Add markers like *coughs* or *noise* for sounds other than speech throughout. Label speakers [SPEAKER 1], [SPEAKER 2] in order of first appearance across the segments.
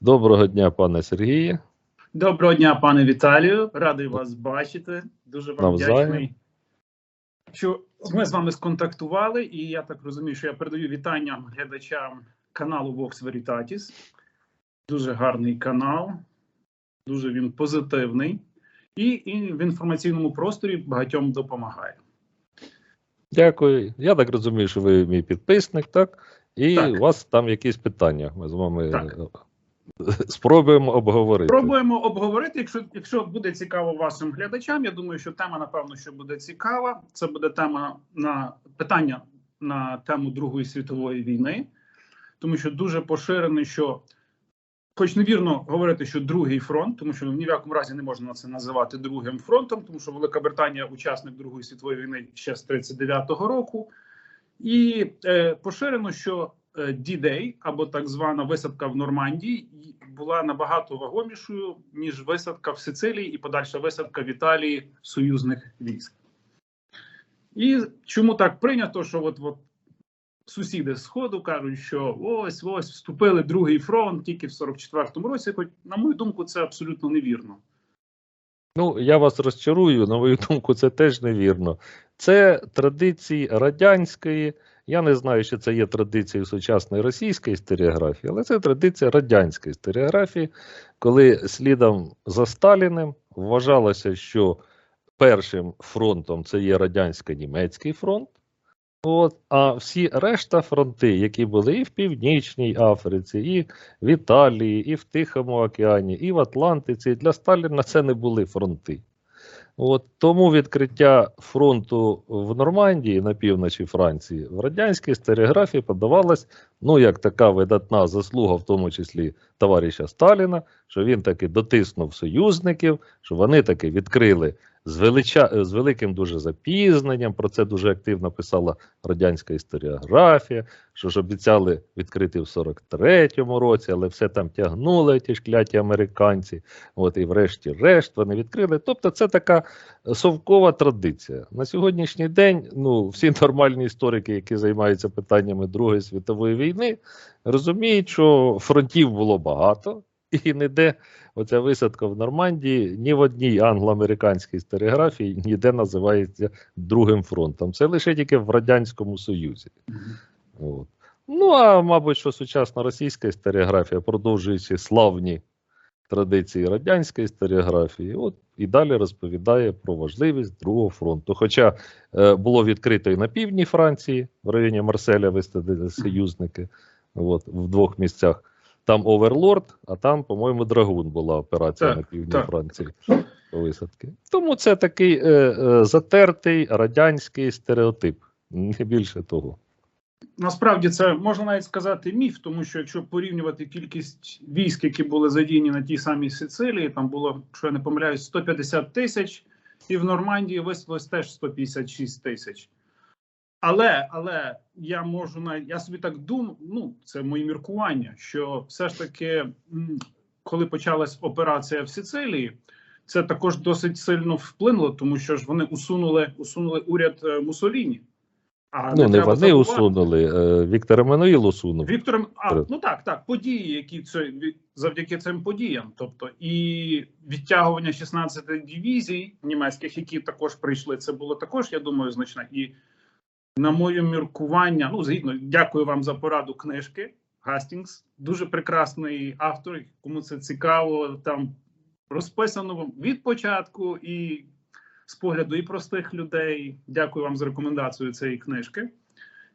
[SPEAKER 1] Доброго дня, пане Сергію.
[SPEAKER 2] Доброго дня, пане Віталію. Радий вас бачити. Дуже вам вдячний, що ми з вами сконтактували, і я так розумію, що я передаю вітання глядачам каналу Vox Veritatis. Дуже гарний канал, дуже він позитивний і, і в інформаційному просторі багатьом допомагає.
[SPEAKER 1] Дякую. Я так розумію, що ви мій підписник, так? І
[SPEAKER 2] Так.
[SPEAKER 1] у вас там якісь питання. Ми з вами
[SPEAKER 2] Так. *laughs*
[SPEAKER 1] спробуємо обговорити.
[SPEAKER 2] Пробуємо обговорити. Якщо, якщо буде цікаво вашим глядачам, я думаю, що тема, напевно, що буде цікава. Це буде тема на питання на тему Другої світової війни, тому що дуже поширений, що, хоч невірно говорити, що другий фронт, тому що ні в якому разі не можна це називати другим фронтом, тому що Велика Британія учасник Другої світової війни ще з 39-го року, і е, поширено, що D-Day, або так звана висадка в Нормандії, була набагато вагомішою ніж висадка в Сицилії і подальша висадка в Італії союзних військ. І чому так прийнято, що от, от сусіди Сходу кажуть, що ось ось вступили другий фронт тільки в 44-му році. Хоч, на мою думку, це абсолютно невірно.
[SPEAKER 1] Ну, я вас розчарую, на мою думку, це теж невірно. Це традиції радянської. Я не знаю, що це є традицією сучасної російської історіографії, але це традиція радянської історіографії, коли слідом за Сталіним вважалося, що першим фронтом це є радянсько-німецький фронт. От, а всі решта фронти, які були і в Північній Африці, і в Італії, і в Тихому океані, і в Атлантиці, для Сталіна це не були фронти. От, тому відкриття фронту в Нормандії на півночі Франції в радянській стереографії подавалось ну, як така видатна заслуга, в тому числі товариша Сталіна, що він таки дотиснув союзників, що вони таки відкрили з, велича... з великим дуже запізненням. Про це дуже активно писала радянська історіографія, що ж обіцяли відкрити в 43-му році, але все там тягнули ті ж кляті американці. От і врешті-решт вони відкрили. Тобто, це така совкова традиція. На сьогоднішній день ну, всі *laughs* нормальні історики, які займаються питаннями Другої світової війни, розуміють, що фронтів було багато. І ніде оця висадка в Нормандії ні в одній англо-американській історіографії ніде називається другим фронтом. Це лише тільки в Радянському Союзі. От. Ну, а мабуть, що сучасна російська історіографія, продовжуючи славні традиції радянської історіографії, от і далі розповідає про важливість Другого фронту. Хоча е, було відкрито і на півдні Франції, в районі Марселя висадили союзники от, в двох місцях. Там Оверлорд, а там, по-моєму, Драгун була операція
[SPEAKER 2] Так,
[SPEAKER 1] на півдні
[SPEAKER 2] так.
[SPEAKER 1] Франції висадки. Тому це такий е, е, затертий радянський стереотип, не більше того.
[SPEAKER 2] Насправді це можна навіть сказати міф, тому що якщо порівнювати кількість військ, які були задіяні на тій самій Сицилії, там було, що я не помиляюсь, 150 тисяч, і в Нормандії висилось теж 156 тисяч. Але але я можу навіть я собі так думаю, ну це мої міркування, що все ж таки, коли почалась операція в Сицилії, це також досить сильно вплинуло, тому що ж вони усунули усунули уряд е, Мусоліні. А
[SPEAKER 1] Ну, не вони
[SPEAKER 2] забувати-
[SPEAKER 1] усунули, е, Віктор Еммануїл усунув.
[SPEAKER 2] Віктором, а ну так, так, події, які це завдяки цим подіям, тобто і відтягування 16 дивізій німецьких, які також прийшли, це було також, я думаю, значне. І на моє міркування, ну згідно, дякую вам за пораду книжки. Гастінгс, дуже прекрасний автор. Кому це цікаво, там розписано від початку і з погляду і простих людей. Дякую вам за рекомендацію цієї книжки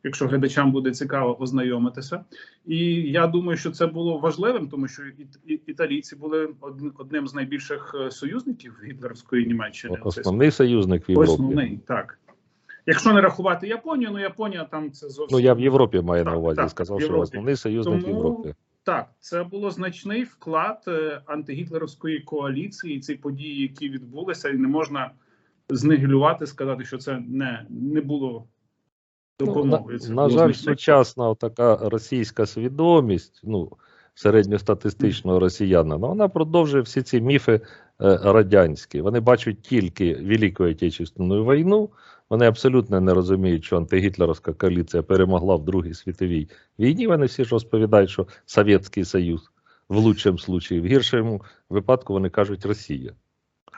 [SPEAKER 2] якщо глядачам буде цікаво ознайомитися. І я думаю, що це було важливим, тому що італійці були одним з найбільших е, союзників гітлерівської Німеччини.
[SPEAKER 1] Основний союзник в Європі.
[SPEAKER 2] основний так. Якщо не рахувати Японію, ну Японія там це зовсім
[SPEAKER 1] Ну я в Європі маю на увазі.
[SPEAKER 2] так,
[SPEAKER 1] сказав, що основний союзник
[SPEAKER 2] Тому-
[SPEAKER 1] Європі.
[SPEAKER 2] так. Це було значний вклад е, антигітлерівської коаліції. Ці події, які відбулися, і не можна знегілювати, сказати, що це не, не було
[SPEAKER 1] Ну, на, на
[SPEAKER 2] було
[SPEAKER 1] жаль, сучасна така російська свідомість, ну середньостатистичного росіянина, вона продовжує всі ці міфи радянські. Вони бачать тільки Велику Отечественну війну. Вони абсолютно не розуміють, що антигітлерівська коаліція перемогла в Другій світовій війні. Вони всі ж розповідають, що Совєтський Союз в лучшому случаї. В гіршому випадку вони кажуть Росія.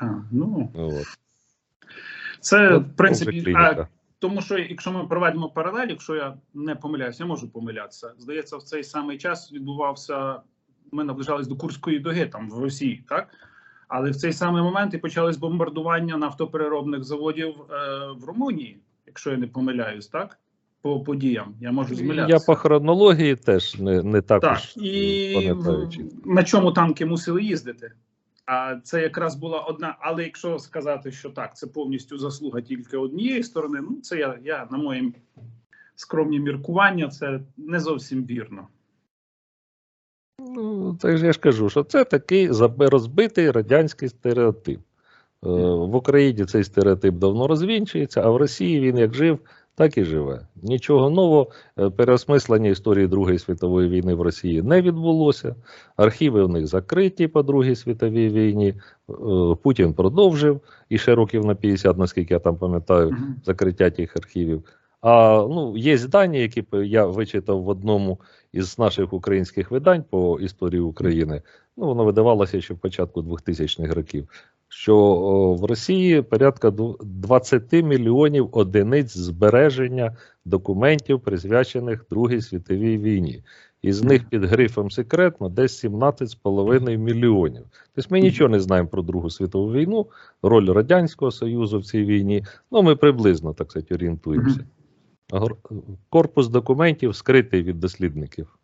[SPEAKER 2] А, ну,
[SPEAKER 1] От.
[SPEAKER 2] це
[SPEAKER 1] Ну,
[SPEAKER 2] в принципі. А, тому що якщо ми проведемо паралель, якщо я не помиляюся, я можу помилятися. Здається, в цей самий час відбувався. Ми наближались до Курської дуги там в Росії, так? Але в цей самий момент і почались бомбардування нафтопереробних заводів е, в Румунії, якщо я не помиляюсь, так? По подіям. Я можу
[SPEAKER 1] Я по хронології теж не, не також
[SPEAKER 2] Так, і на чому танки мусили їздити. А це якраз була одна. Але якщо сказати, що так, це повністю заслуга тільки однієї сторони, ну це я, я на моїм скромні міркування, це не зовсім вірно.
[SPEAKER 1] Ну, так же я ж кажу, що це такий розбитий радянський стереотип. Е, В Україні цей стереотип давно розвінчується, а в Росії він як жив, так і живе. Нічого нового, е, переосмислення історії Другої світової війни в Росії не відбулося. Архіви в них закриті по Другій світовій війні. Е, Путін продовжив і ще років на 50, наскільки я там пам'ятаю, закриття тих архівів. А ну, є дані, які я вичитав в одному із наших українських видань по історії України. Ну, воно видавалося ще в початку 2000-х років. Що в Росії порядка ду- 20 мільйонів одиниць збереження документів, присвячених Другій світовій війні. Із них під грифом секретно десь 17,5 мільйонів. Тобто ми нічого не знаємо про Другу світову війну, роль Радянського Союзу в цій війні. Ну, ми приблизно так сказати, орієнтуємося. Корпус документів скритий від дослідників.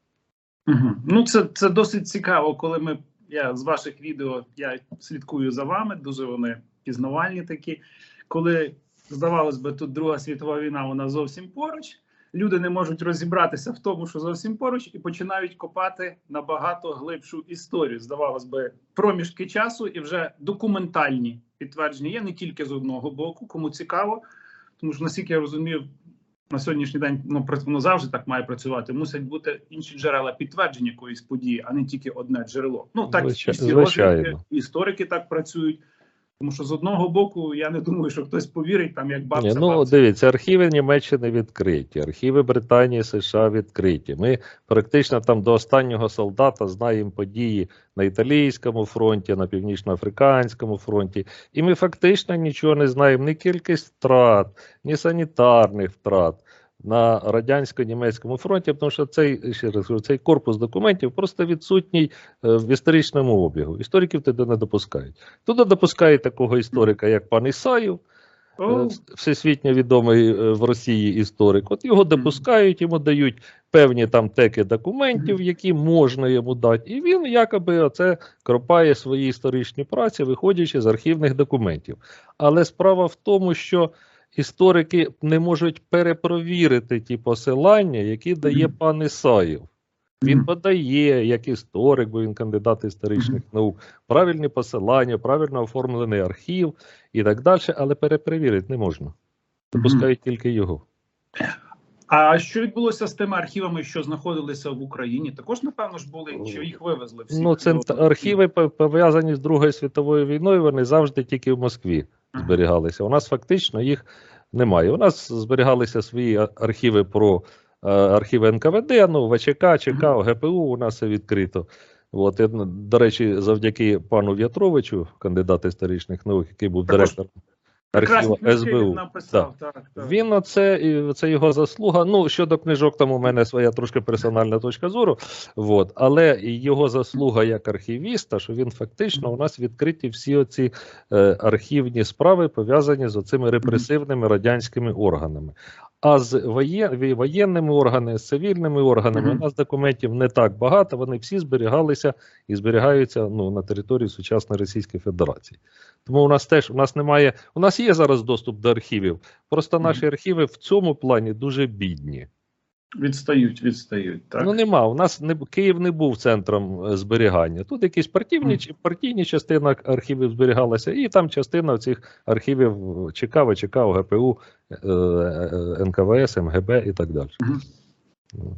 [SPEAKER 2] Мгм. Ну, це, це досить цікаво, коли ми. Я з ваших відео я слідкую за вами, дуже вони пізнавальні такі. Коли здавалось би, тут Друга світова війна, вона зовсім поруч. Люди не можуть розібратися в тому, що зовсім поруч, і починають копати набагато глибшу історію. Здавалось би, проміжки часу і вже документальні підтвердження є не тільки з одного боку, кому цікаво, тому що наскільки я розумію, на сьогоднішній день ну, воно завжди так має працювати. Мусять бути інші джерела підтвердження якоїсь події, а не тільки одне джерело. Ну так
[SPEAKER 1] звичайно.
[SPEAKER 2] історики так працюють. Тому що з одного боку я не думаю, що хтось повірить там, як бабця.
[SPEAKER 1] Ні, ну
[SPEAKER 2] бабця.
[SPEAKER 1] дивіться, архіви Німеччини відкриті, архіви Британії, США відкриті. Ми практично там до останнього солдата знаємо події на італійському фронті, на північноафриканському фронті, і ми фактично нічого не знаємо ні кількість втрат, ні санітарних втрат. На радянсько-німецькому фронті, тому що цей ще раз цей корпус документів просто відсутній е, в історичному обігу. Істориків туди не допускають. Туди допускають такого історика, як пан Ісаєв,
[SPEAKER 2] О,
[SPEAKER 1] Е, всесвітньо відомий е, в Росії історик. От його допускають, йому дають певні там теки документів, які можна йому дати, і він якоби оце кропає свої історичні праці, виходячи з архівних документів. Але справа в тому, що історики не можуть перепровірити ті посилання, які дає
[SPEAKER 2] Мгм.
[SPEAKER 1] пан Ісаєв. Він подає як історик, бо він кандидат історичних наук, правильні посилання, правильно оформлений архів і так далі, але перепровірити не можна. Допускають тільки його.
[SPEAKER 2] А що відбулося з тими архівами, що знаходилися в Україні? Також напевно ж були, чи їх вивезли всі?
[SPEAKER 1] Ну, це архіви по- пов'язані з Другою світовою війною, вони завжди тільки в Москві. Зберігалися. У нас фактично їх немає. У нас зберігалися свої архіви про е, архіви НКВД, ну, ВЧК, ЧК, ГПУ, у нас все відкрито. От, і, до речі, завдяки пану В'ятровичу, кандидату історичних наук, який був
[SPEAKER 2] Також
[SPEAKER 1] директором
[SPEAKER 2] книжки
[SPEAKER 1] СБУ.
[SPEAKER 2] Він написав, так, так.
[SPEAKER 1] Він оце і це його заслуга. Ну щодо книжок, там у мене своя трошки персональна точка зору. От. Але його заслуга як архівіста, що він фактично у нас відкриті всі оці е, архівні справи, пов'язані з оцими репресивними радянськими органами. А з воєнними органами, з цивільними органами
[SPEAKER 2] Мгм.
[SPEAKER 1] у нас документів не так багато. Вони всі зберігалися і зберігаються ну, на території сучасної Російської Федерації. Тому у нас теж у нас немає. У нас є зараз доступ до архівів. Просто наші архіви в цьому плані дуже бідні.
[SPEAKER 2] Відстають, відстають. Так.
[SPEAKER 1] Ну нема. У нас не Київ не був центром е, зберігання. Тут якісь партійні чи партійні частина архівів зберігалася, і там частина цих архівів ЧК, ВЧК, ГПУ, е, е, НКВС, МГБ і так далі. Ну.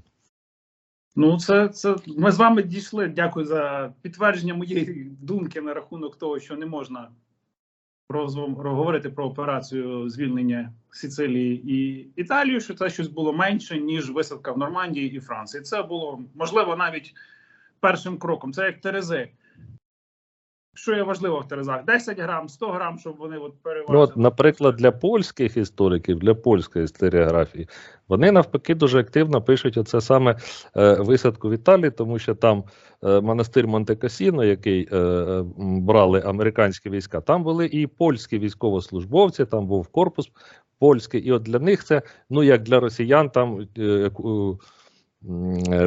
[SPEAKER 2] Ну, це, це ми з вами дійшли. Дякую за підтвердження моєї думки на рахунок того, що не можна розв- говорити про операцію звільнення Сицилії і Італії, що це щось було менше, ніж висадка в Нормандії і Франції. Це було можливо навіть першим кроком. Це як терези. Що є важливо в терезах? 10 грам, 100 грам, щоб вони от переважили.
[SPEAKER 1] Ну, от, наприклад, для польських істориків, для польської історіографії, вони навпаки дуже активно пишуть оце саме е, висадку в Італії, тому що там е, монастир Монте-Касіно, який е, брали американські війська, там були і польські військовослужбовці, там був корпус польський, і от для них це, ну як для росіян, там е, е,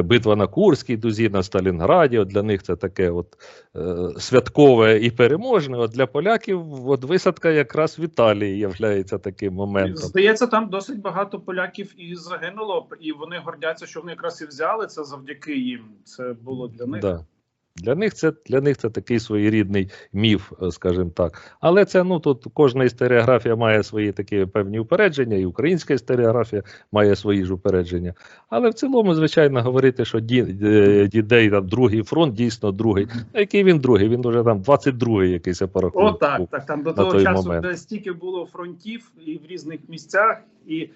[SPEAKER 1] битва на Курській дузі, на Сталінграді, от для них це таке от е, святкове і переможне. От для поляків от висадка якраз в Італії є таким моментом.
[SPEAKER 2] Здається, там досить багато поляків і загинуло, і вони гордяться, що вони якраз і взяли це завдяки їм. Це було для них.
[SPEAKER 1] Да. Для них це для них це такий своєрідний міф, е, скажімо так. Але це ну тут кожна історіографія має свої такі певні упередження, і українська історіографія має свої ж упередження. Але в цілому, звичайно, говорити, що ді, е, дідей там другий фронт, дійсно другий. А який він другий? Він вже там 22-й якийсь
[SPEAKER 2] О, так, так. Там до того часу,
[SPEAKER 1] момент.
[SPEAKER 2] стільки було фронтів і в різних місцях, і,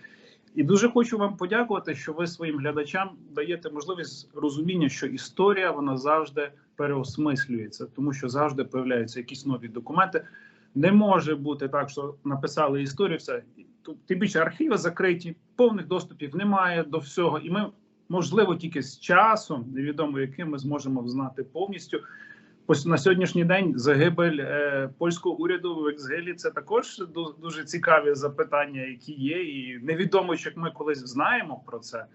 [SPEAKER 2] і дуже хочу вам подякувати, що ви своїм глядачам даєте можливість розуміння, що історія вона завжди переосмислюється, тому що завжди появляються якісь нові документи. Не може бути так, що написали історію, все тим більше архіви закриті, повних доступів немає до всього, і ми можливо тільки з часом, невідомо яким ми зможемо знати повністю. Ось на сьогоднішній день загибель е, польського уряду в екзилі це також дуже цікаві запитання, які є, і невідомо, як ми колись знаємо про це.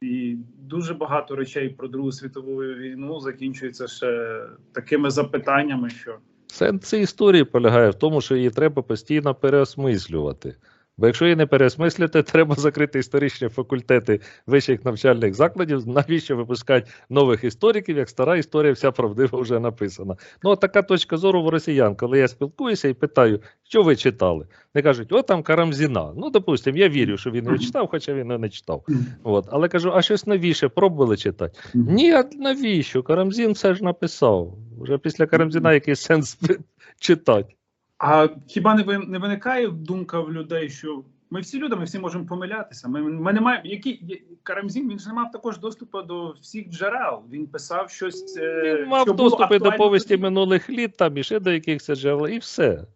[SPEAKER 2] І дуже багато речей про Другу світову війну закінчується ще такими запитаннями, що
[SPEAKER 1] Сенс цієї історії полягає в тому, що її треба постійно переосмислювати. Бо якщо її не переосмислювати, *laughs* треба закрити історичні факультети вищих навчальних закладів. Навіщо випускати нових істориків, як стара історія вся правдива вже написана. Ну, от така точка зору в росіян, коли я спілкуюся і питаю, що ви читали? Вони кажуть, о, там Карамзіна. Ну, допустимо, я вірю, що він його читав, хоча він не читав. От. Але кажу, а щось новіше пробували читати? Ні, а навіщо? Карамзін все ж написав. Вже після Карамзіна який сенс *laughs* читати.
[SPEAKER 2] А хіба не ви не виникає думка в людей, що ми всі люди, ми всі можемо помилятися? Ми, ми не маємо які Карамзін. Він ж не мав також доступу до всіх джерел. Він писав щось. е,
[SPEAKER 1] Він мав
[SPEAKER 2] що
[SPEAKER 1] доступи до повісті минулих літ, там і ще до якихось джерел, і все.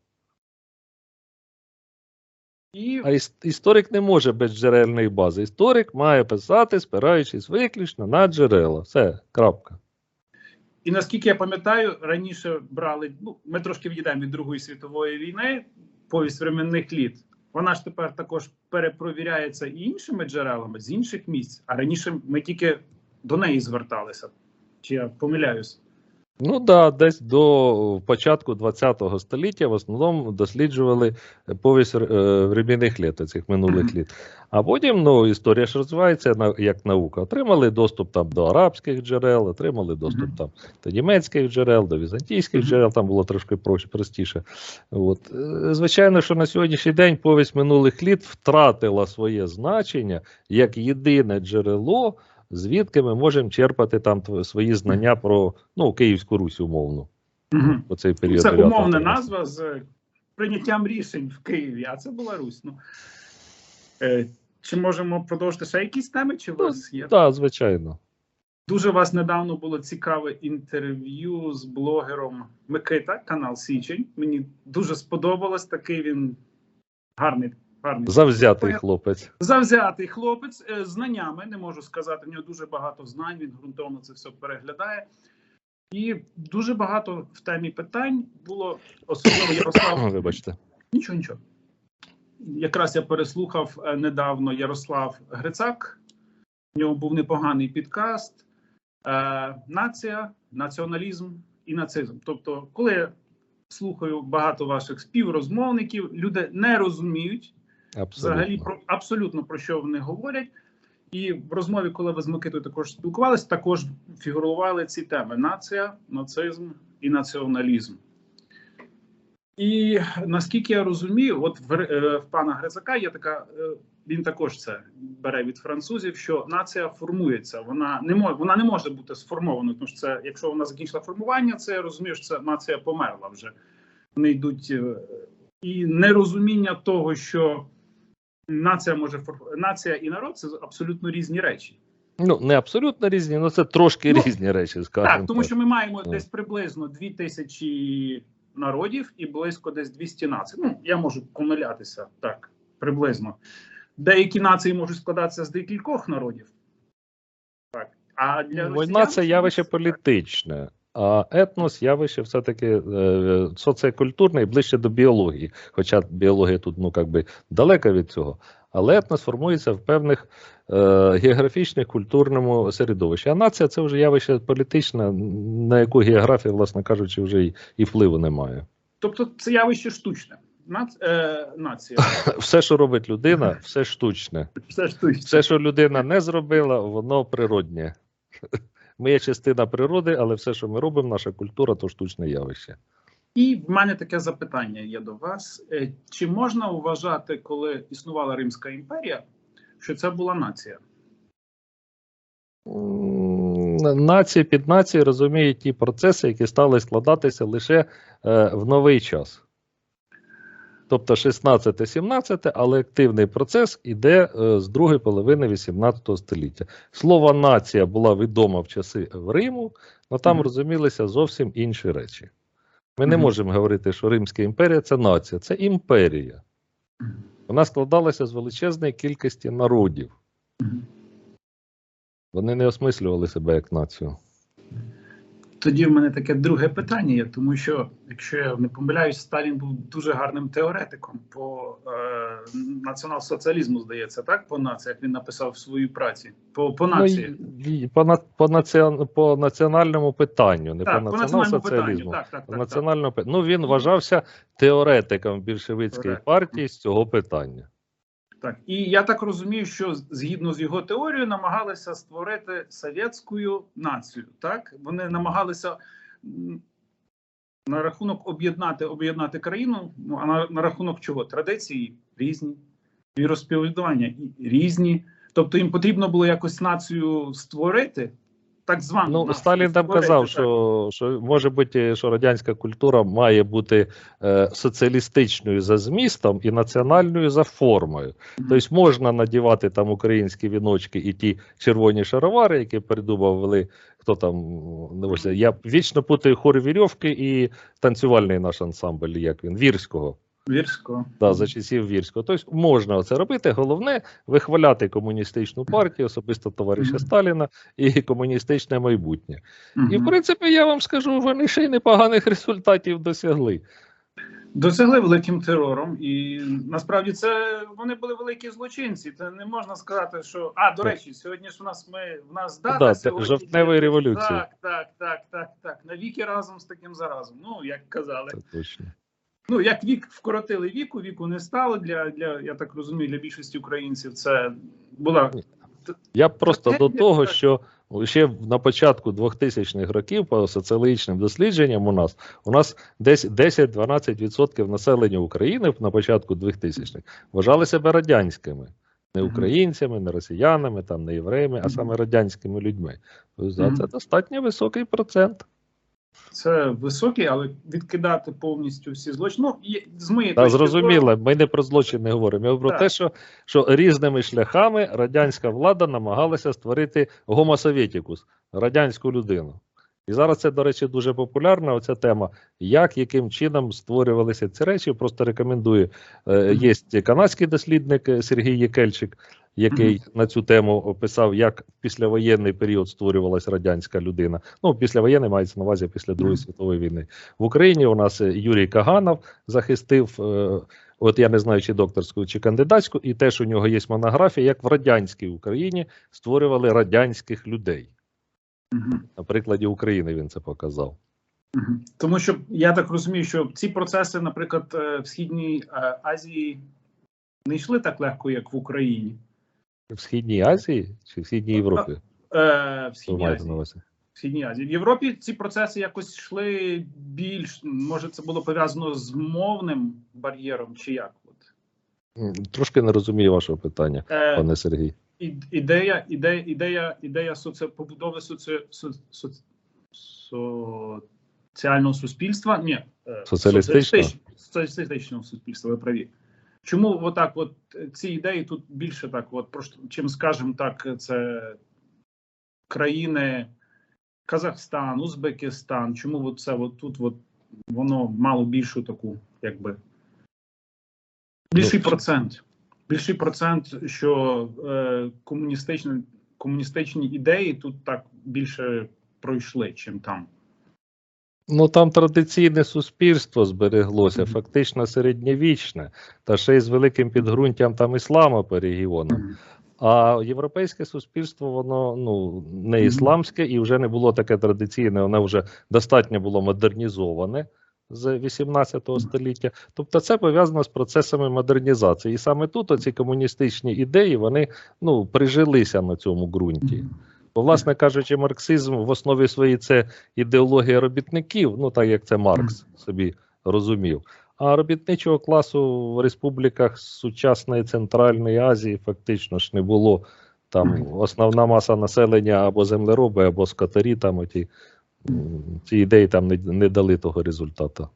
[SPEAKER 2] І
[SPEAKER 1] А іс- історик не може без джерельної бази. Історик має писати, спираючись виключно на джерела. Все, крапка.
[SPEAKER 2] І наскільки я пам'ятаю, раніше брали. Ну, ми трошки відійдемо від Другої світової війни, повість временних літ. Вона ж тепер також перепровіряється і іншими джерелами з інших місць. А раніше ми тільки до неї зверталися. Чи я помиляюсь?
[SPEAKER 1] Ну так, да, десь до початку ХХ століття в основному досліджували повість е, временних літ, цих минулих літ. А потім ну, історія ж розвивається як наука. Отримали доступ там до арабських джерел, отримали доступ там до німецьких джерел, до візантійських джерел, там було трошки проще, простіше. От. Е, Звичайно, що на сьогоднішній день повість минулих літ втратила своє значення як єдине джерело, звідки ми можемо черпати там свої знання про ну, Київську Русь, умовно,
[SPEAKER 2] Угу.
[SPEAKER 1] цей період.
[SPEAKER 2] Це умовна назва з прийняттям рішень в Києві, а це була Русь. Ну, е, чи можемо продовжити ще якісь теми? Чи у
[SPEAKER 1] Ну,
[SPEAKER 2] вас є?
[SPEAKER 1] Так, звичайно.
[SPEAKER 2] Дуже вас недавно було цікаве інтерв'ю з блогером Микита, канал Січень. Мені дуже сподобалось. Такий він гарний, гарний
[SPEAKER 1] Завзятий хлопець.
[SPEAKER 2] завзятий хлопець е, знаннями. Не можу сказати. В нього дуже багато знань. Він ґрунтовно це все переглядає. І дуже багато в темі питань було особливо Ярослав. *coughs*
[SPEAKER 1] Вибачте.
[SPEAKER 2] Нічого, нічого. Якраз я переслухав е, недавно Ярослав Грицак. У нього був непоганий підкаст. Е, нація, націоналізм і нацизм. Тобто, коли я слухаю багато ваших співрозмовників, люди не розуміють
[SPEAKER 1] Абсолютно.
[SPEAKER 2] взагалі про абсолютно про що вони говорять. І в розмові, коли ви з Микитою також спілкувалися, також фігурували ці теми: нація, нацизм і націоналізм. І наскільки я розумію, от в, е, в пана Грицака є така, е, він також це бере від французів, що нація формується. Вона не може, вона не може бути сформованою, тому що це, якщо вона закінчила формування, це я розумію, що це нація померла вже. Вони йдуть е, і нерозуміння того, що нація може нація і народ це абсолютно різні речі.
[SPEAKER 1] Ну, не абсолютно різні, але це трошки
[SPEAKER 2] Ну,
[SPEAKER 1] різні речі, скажімо.
[SPEAKER 2] Так, тому що ми маємо
[SPEAKER 1] Ну.
[SPEAKER 2] десь приблизно 2 тисячі народів і близько десь 200 націй. Ну, я можу помилятися так, приблизно. Деякі нації можуть складатися з декількох народів. Так. А для
[SPEAKER 1] Війна
[SPEAKER 2] росіян
[SPEAKER 1] це явище
[SPEAKER 2] так.
[SPEAKER 1] політичне, а етнос явище все-таки е, соціокультурне і ближче до біології. Хоча біологія тут ну, как би, далека від цього. Але етнос формується в певних е, географічних культурному середовищі. А нація це вже явище політичне, на яку географію, власне кажучи, вже і, і впливу немає.
[SPEAKER 2] Тобто це явище штучне. Нац, е, нація. *laughs*
[SPEAKER 1] Все, що робить людина, все штучне.
[SPEAKER 2] Все штучне.
[SPEAKER 1] Все, що людина не зробила, воно природнє. Ми є частина природи, але все, що ми робимо, наша культура, то штучне явище.
[SPEAKER 2] І в мене таке запитання є до вас: Е, чи можна вважати, коли існувала Римська імперія, що це була нація?
[SPEAKER 1] М, Нації під нації розуміють ті процеси, які стали складатися лише е, в новий час. Тобто 16-17, але активний процес іде е, з другої половини 18 століття. Слово нація була відома в часи Риму, але там
[SPEAKER 2] Мгм.
[SPEAKER 1] розумілися зовсім інші речі. Ми не
[SPEAKER 2] Мгм.
[SPEAKER 1] можемо говорити, що Римська імперія це нація, це імперія. Вона складалася з величезної кількості народів. Вони не осмислювали себе як націю.
[SPEAKER 2] Тоді в мене таке друге питання є, тому що, якщо я не помиляюсь, Сталін був дуже гарним теоретиком по е, націонал-соціалізму, здається, так? По нації, як він написав в своїй праці. По, по нації.
[SPEAKER 1] Ну, і- і по, на- по, націон, по національному питанню, не
[SPEAKER 2] так,
[SPEAKER 1] по націонал-соціалізму.
[SPEAKER 2] Так, так, так, так.
[SPEAKER 1] національному пи- Ну, він вважався теоретиком більшовицької
[SPEAKER 2] Теоретиком.
[SPEAKER 1] партії з цього питання.
[SPEAKER 2] Так. І я так розумію, що згідно з його теорією намагалися створити совєтську націю. Так? Вони намагалися. На рахунок об'єднати об'єднати країну, ну а на, на рахунок чого? Традиції різні, віросповідування різні. Тобто їм потрібно було якось націю створити, так звану
[SPEAKER 1] Ну,
[SPEAKER 2] націю
[SPEAKER 1] Сталін там казав, що, що може бути, що радянська культура має бути е, соціалістичною за змістом і національною за формою.
[SPEAKER 2] Мгм.
[SPEAKER 1] Тобто можна надівати там українські віночки і ті червоні шаровари, які придумав вели. Хто там не ось, я вічно путаю хор вірьовки і танцювальний наш ансамбль, як він, вірського.
[SPEAKER 2] Вірського.
[SPEAKER 1] Да, за часів вірського. Тобто можна це робити. Головне вихваляти комуністичну партію, особисто товариша
[SPEAKER 2] Мгм.
[SPEAKER 1] Сталіна і комуністичне майбутнє.
[SPEAKER 2] Мгм.
[SPEAKER 1] І в принципі, я вам скажу, вони ще й непоганих результатів досягли.
[SPEAKER 2] Досягли великим терором, і насправді це вони були великі злочинці. Це не можна сказати, що а до речі, сьогодні ж у нас ми в нас дата
[SPEAKER 1] Да,
[SPEAKER 2] сьогодні
[SPEAKER 1] жовтневої революції.
[SPEAKER 2] Так, так, так, так, так. Навіки разом з таким заразом. Ну як казали.
[SPEAKER 1] Це точно.
[SPEAKER 2] Ну як вік вкоротили віку, віку не стало для для я так розумію, для більшості українців. Це була
[SPEAKER 1] Я просто до того, що ще на початку 2000-х років по соціологічним дослідженням у нас у нас десь 10-12% населення України на початку 2000-х вважали себе радянськими. Не українцями, не росіянами, там, не євреями, а саме радянськими людьми. Тобто, Це достатньо високий процент.
[SPEAKER 2] Це високий, але відкидати повністю всі злочини. Ну, є- з моєї
[SPEAKER 1] Та
[SPEAKER 2] точки зору-
[SPEAKER 1] зрозуміло, ми не про злочин не говоримо. Я про
[SPEAKER 2] Так.
[SPEAKER 1] те, що, що різними шляхами радянська влада намагалася створити гомосовєтікус, радянську людину. І зараз це, до речі, дуже популярна оця тема. Як, яким чином створювалися ці речі, просто рекомендую. Е, Є канадський дослідник е, Сергій Єкельчик, який на цю тему описав, як в післявоєнний період створювалася радянська людина. Ну, післявоєнний мається на увазі після Другої світової війни. В Україні у нас е, Юрій Каганов захистив. От я не знаю, чи докторську, чи кандидатську, і теж у нього є монографія, як в радянській Україні створювали радянських людей. На прикладі України він це показав.
[SPEAKER 2] Тому що я так розумію, що ці процеси, наприклад, е, в Східній е, Азії не йшли так легко, як в Україні.
[SPEAKER 1] В Східній Азії чи в Східній Європі?
[SPEAKER 2] Е, В Східній Азії. В Східній Азії. В Європі ці процеси якось йшли більш, може, це було пов'язано з мовним бар'єром, чи як? От.
[SPEAKER 1] Трошки не розумію вашого питання,
[SPEAKER 2] Е,
[SPEAKER 1] пане Сергій.
[SPEAKER 2] Ідея, ідея, ідея, ідея соці... побудови соці... соці... соці... соціального суспільства. Ні, е,
[SPEAKER 1] Соціалістичного?
[SPEAKER 2] соціалістичного суспільства, ви праві. Чому отак, от е, ці ідеї тут більше так, от чим скажемо так, це країни Казахстан, Узбекистан, чому от це от тут от воно мало більшу таку, якби більший
[SPEAKER 1] Ну,
[SPEAKER 2] процент. Більший процент, що е, комуністичні, комуністичні ідеї тут так більше пройшли, чим там.
[SPEAKER 1] Ну там традиційне суспільство збереглося,
[SPEAKER 2] Мгм.
[SPEAKER 1] фактично середньовічне, та ще й з великим підґрунтям там іслама по регіонах. А європейське суспільство, воно ну не ісламське і вже не було таке традиційне, воно вже достатньо було модернізоване з 18 століття. Тобто це пов'язано з процесами модернізації. І саме тут оці комуністичні ідеї вони ну прижилися на цьому ґрунті. Бо, власне кажучи, марксизм в основі своїй це ідеологія робітників, ну так як це Маркс собі розумів. А робітничого класу в республіках сучасної Центральної Азії фактично ж не було. Там основна маса населення або землероби, або скотарі, там оті, ці ідеї там не, не дали того результату.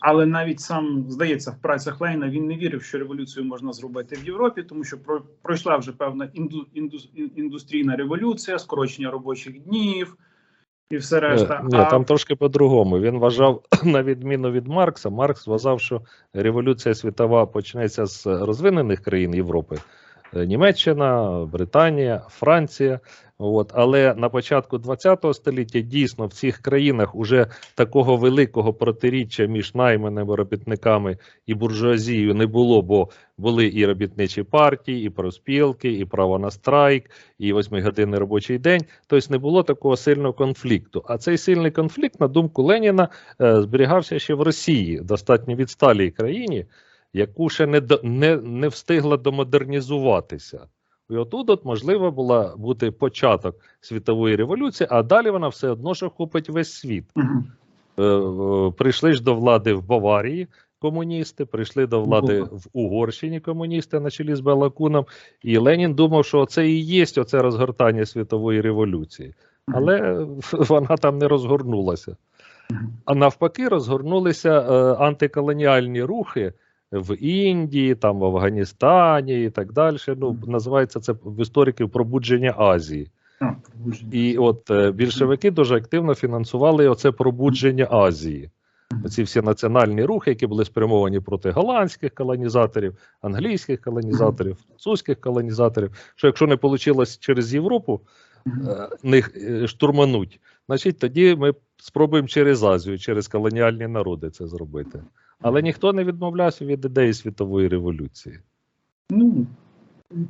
[SPEAKER 2] Але навіть сам здається, в працях Лейна він не вірив, що революцію можна зробити в Європі, тому що про- пройшла вже певна інду, інду, індустрійна революція, скорочення робочих днів і все решта.
[SPEAKER 1] Е, Ні,
[SPEAKER 2] а
[SPEAKER 1] там трошки по-другому. Він вважав, *clears throat* на відміну від Маркса, Маркс вважав, що революція світова почнеться з розвинених країн Європи. Е, Німеччина, Британія, Франція. От. Але на початку ХХ століття дійсно в цих країнах уже такого великого протиріччя між найманими робітниками і буржуазією не було, бо були і робітничі партії, і проспілки, і право на страйк, і восьмигодинний робочий день. Тобто не було такого сильного конфлікту. А цей сильний конфлікт, на думку Леніна, е, зберігався ще в Росії, достатньо відсталій країні, яку ще не, не, не встигла домодернізуватися. І отут от можливо була бути початок світової революції, а далі вона все одно ж охопить весь світ. Е, е, Прийшли ж до влади в Баварії комуністи, прийшли до влади в Угорщині комуністи на чолі з Балакуном. І Ленін думав, що це і є оце розгортання світової революції. Але е, *laughs* вона там не розгорнулася. А навпаки, розгорнулися е, антиколоніальні рухи в Індії, там в Афганістані і так далі. Ну, називається це в істориків пробудження Азії. І от е, більшовики дуже активно фінансували оце пробудження Азії. Ці всі національні рухи, які були спрямовані проти голландських колонізаторів, англійських колонізаторів, французьких колонізаторів. Що якщо не вийшло через Європу е, них е, штурмануть, значить тоді ми спробуємо через Азію, через колоніальні народи це зробити. Але ніхто не відмовлявся від ідеї світової революції.
[SPEAKER 2] Ну,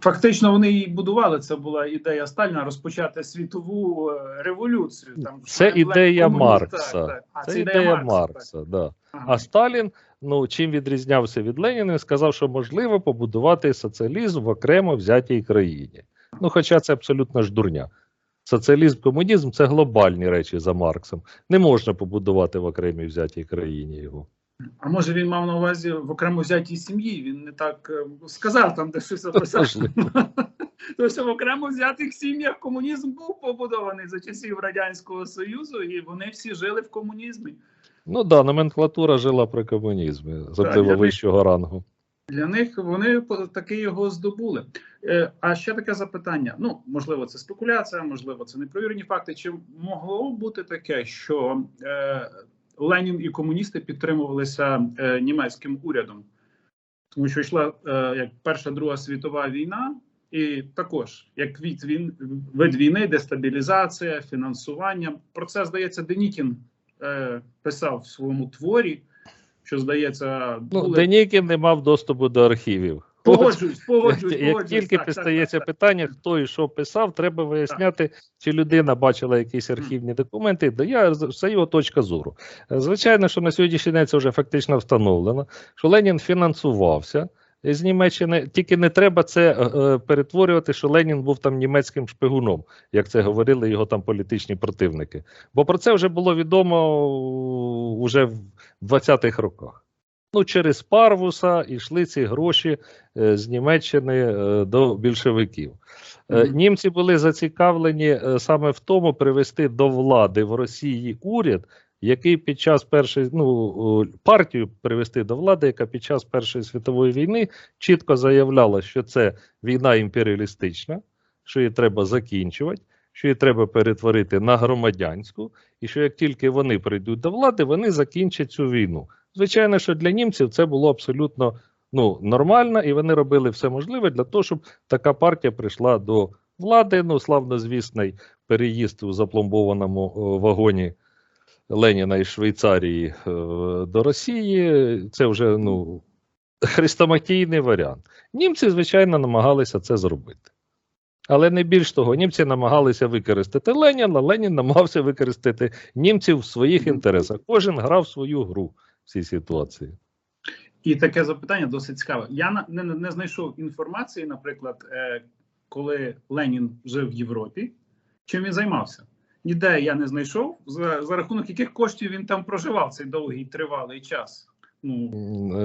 [SPEAKER 2] фактично вони її будували. Це була ідея Сталіна розпочати світову е, революцію. Там
[SPEAKER 1] Це ідея Маркса.
[SPEAKER 2] так, так. А,
[SPEAKER 1] Це ідея. Маркса. Да.
[SPEAKER 2] Ага.
[SPEAKER 1] А Сталін, ну чим відрізнявся від Леніна, сказав, що можливо побудувати соціалізм в окремо взятій країні. Ну, хоча це абсолютно ж дурня. Соціалізм, комунізм це глобальні речі за Марксом. Не можна побудувати в окремій взятій країні його.
[SPEAKER 2] А може він мав на увазі в окремо взятій сім'ї? Він не так е, сказав там, де щось.
[SPEAKER 1] Можливо.
[SPEAKER 2] Тому що в окремо взятих сім'ях комунізм був побудований за часів Радянського Союзу, і вони всі жили в комунізмі.
[SPEAKER 1] Ну так, да, номенклатура жила при комунізмі, особливо
[SPEAKER 2] би-
[SPEAKER 1] вищого рангу.
[SPEAKER 2] Для них вони таки його здобули. Е, А ще таке запитання: ну можливо, це спекуляція, можливо, це непровірені факти. Чи могло бути таке, що е, Ленін і комуністи підтримувалися е, німецьким урядом, тому що йшла е, як Перша Друга світова війна, і також як від він вид війни, дестабілізація, фінансування. Про це здається, Денікін е, писав в своєму творі. Що здається,
[SPEAKER 1] Ну, Денікін не мав доступу до архівів.
[SPEAKER 2] Погоджуюсь, погоджуюсь.
[SPEAKER 1] Як
[SPEAKER 2] погоджуюсь.
[SPEAKER 1] тільки
[SPEAKER 2] Так, так.
[SPEAKER 1] питання, хто і що писав, треба виясняти, чи людина бачила якісь архівні документи. Да я це його точка зору. Е, Звичайно, що на сьогоднішній день це вже фактично встановлено, що Ленін фінансувався. З Німеччини тільки не треба це е, е, перетворювати, що Ленін був там німецьким шпигуном, як це говорили його там політичні противники. Бо про це вже було відомо вже в 20-х роках. Ну, через Парвуса йшли ці гроші е, з Німеччини е, до більшовиків. Е, Німці були зацікавлені саме в тому привести до влади в Росії уряд, який під час першої ну партію привести до влади, яка під час Першої світової війни чітко заявляла, що це війна імперіалістична, що її треба закінчувати, що її треба перетворити на громадянську, і що як тільки вони прийдуть до влади, вони закінчать цю війну. Звичайно, що для німців це було абсолютно ну, нормально, і вони робили все можливе для того, щоб така партія прийшла до влади. Ну, славнозвісний переїзд у запломбованому вагоні Леніна із Швейцарії е, до Росії. Це вже ну, хрестоматійний варіант. Німці, звичайно, намагалися це зробити. Але не більш того, німці намагалися використати Леніна, Ленін намагався використати німців в своїх інтересах. Кожен грав свою гру цій ситуації.
[SPEAKER 2] І таке запитання досить цікаве. Я не, не знайшов інформації, наприклад, е, коли Ленін жив в Європі, чим він займався. Ніде я не знайшов, за, за рахунок яких коштів він там проживав цей довгий тривалий час. Ну,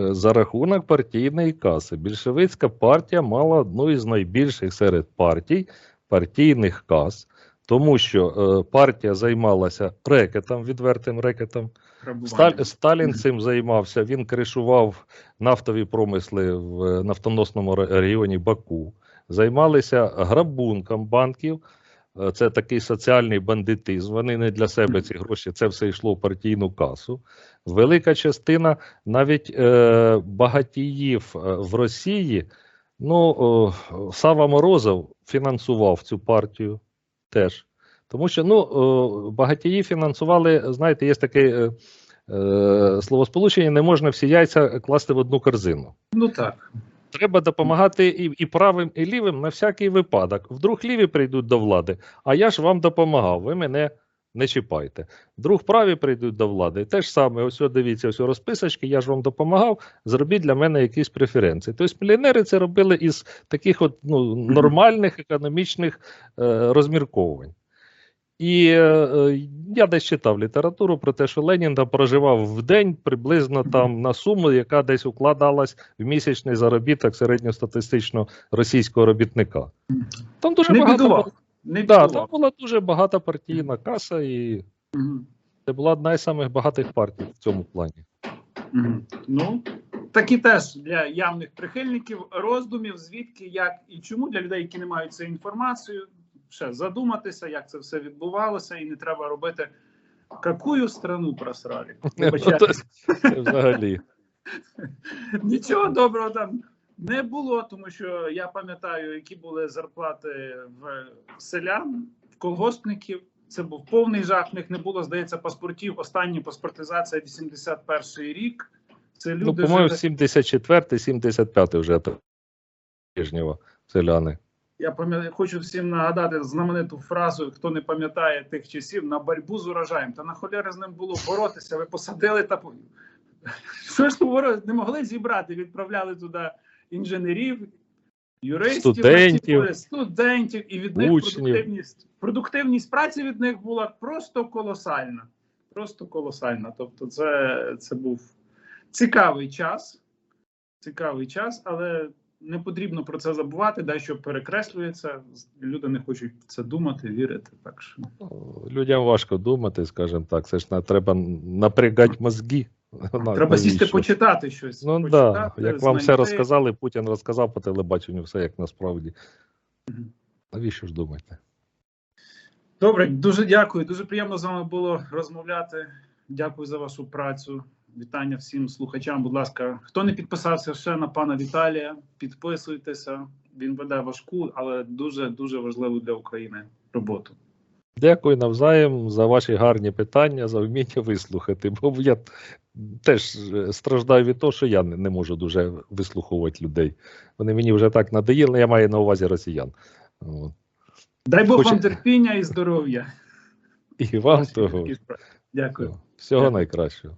[SPEAKER 1] е, За рахунок партійної каси. Більшовицька партія мала одну із найбільших серед партій партійних кас, тому що е, партія займалася рекетом, відвертим рекетом.
[SPEAKER 2] Грабування.
[SPEAKER 1] Сталь, Сталін цим займався. Він кришував нафтові промисли в нафтоносному ре- регіоні Баку, займалися грабунком банків. Е, Це такий соціальний бандитизм. Вони не для себе ці гроші, це все йшло в партійну касу. Велика частина навіть е, багатіїв е, в Росії. Ну, о, Сава Морозов фінансував цю партію теж. Тому що ну, багатії фінансували, знаєте, є таке е, е, словосполучення: не можна всі яйця класти в одну корзину.
[SPEAKER 2] Ну так.
[SPEAKER 1] Треба допомагати і, і правим, і лівим на всякий випадок. Вдруг ліві прийдуть до влади, а я ж вам допомагав, ви мене не чіпайте. Вдруг праві прийдуть до влади. Те ж саме, ось дивіться, ось розписочки, я ж вам допомагав, зробіть для мене якісь преференції. Тобто мільйонери це робили із таких от ну, *clears throat* нормальних економічних е, розмірковувань. І е, е, я десь читав літературу про те, що Ленін там проживав в день приблизно там на суму, яка десь укладалась в місячний заробіток середньостатистичного російського робітника. Там дуже
[SPEAKER 2] Не
[SPEAKER 1] багато
[SPEAKER 2] бідував. Не
[SPEAKER 1] да,
[SPEAKER 2] бідував.
[SPEAKER 1] там була дуже багата партійна каса, і
[SPEAKER 2] Мгм.
[SPEAKER 1] це була одна із самих багатих партій в цьому плані.
[SPEAKER 2] Мгм. Ну, такі теж для явних прихильників роздумів, звідки, як і чому для людей, які не мають цієї інформації, ще задуматися, як це все відбувалося, і не треба робити какую страну просрали. *laughs*
[SPEAKER 1] Взагалі. *laughs*
[SPEAKER 2] Нічого доброго там не було, тому що я пам'ятаю, які були зарплати в селян, в колгоспників. Це був повний жах. В них не було, здається, паспортів. Остання паспортизація 81 рік. Це люди
[SPEAKER 1] Ну, по-моєму,
[SPEAKER 2] жили-
[SPEAKER 1] 74 75 вже тижнєво селяни.
[SPEAKER 2] Я пам'ятаю, хочу всім нагадати знамениту фразу: хто не пам'ятає тих часів на боротьбу з урожаєм. Та на холєри з ним було боротися. Ви посадили та що ж говорити, не могли зібрати. Відправляли туди інженерів, юристів,
[SPEAKER 1] Студентів.
[SPEAKER 2] студентів, і від них
[SPEAKER 1] Учнів.
[SPEAKER 2] продуктивність продуктивність праці від них була просто колосальна. Просто колосальна. Тобто, це, це був цікавий час. Цікавий час, але не потрібно про це забувати, дещо перекреслюється. Люди не хочуть в це думати, вірити. Так що
[SPEAKER 1] Людям важко думати, скажімо так. Це ж на, треба напрягати мозги.
[SPEAKER 2] Треба сісти
[SPEAKER 1] навіщо?
[SPEAKER 2] почитати щось.
[SPEAKER 1] Ну так,
[SPEAKER 2] почитати,
[SPEAKER 1] да. як вам все розказали, Путін розказав по телебаченню все як насправді. Навіщо ж думаєте?
[SPEAKER 2] Добре, дуже дякую. Дуже приємно з вами було розмовляти. Дякую за вашу працю. Вітання всім слухачам. Будь ласка, хто не підписався ще на пана Віталія, підписуйтеся. Він веде важку, але дуже дуже важливу для України роботу.
[SPEAKER 1] Дякую навзаєм за ваші гарні питання, за вміння вислухати. Бо я теж е, страждаю від того, що я не, можу дуже вислуховувати людей. Вони мені вже так надоїли, я маю на увазі росіян.
[SPEAKER 2] Дай Бог
[SPEAKER 1] Хочу-
[SPEAKER 2] вам терпіння і здоров'я.
[SPEAKER 1] І вам того.
[SPEAKER 2] Дякую.
[SPEAKER 1] Всього
[SPEAKER 2] Дякую.
[SPEAKER 1] найкращого.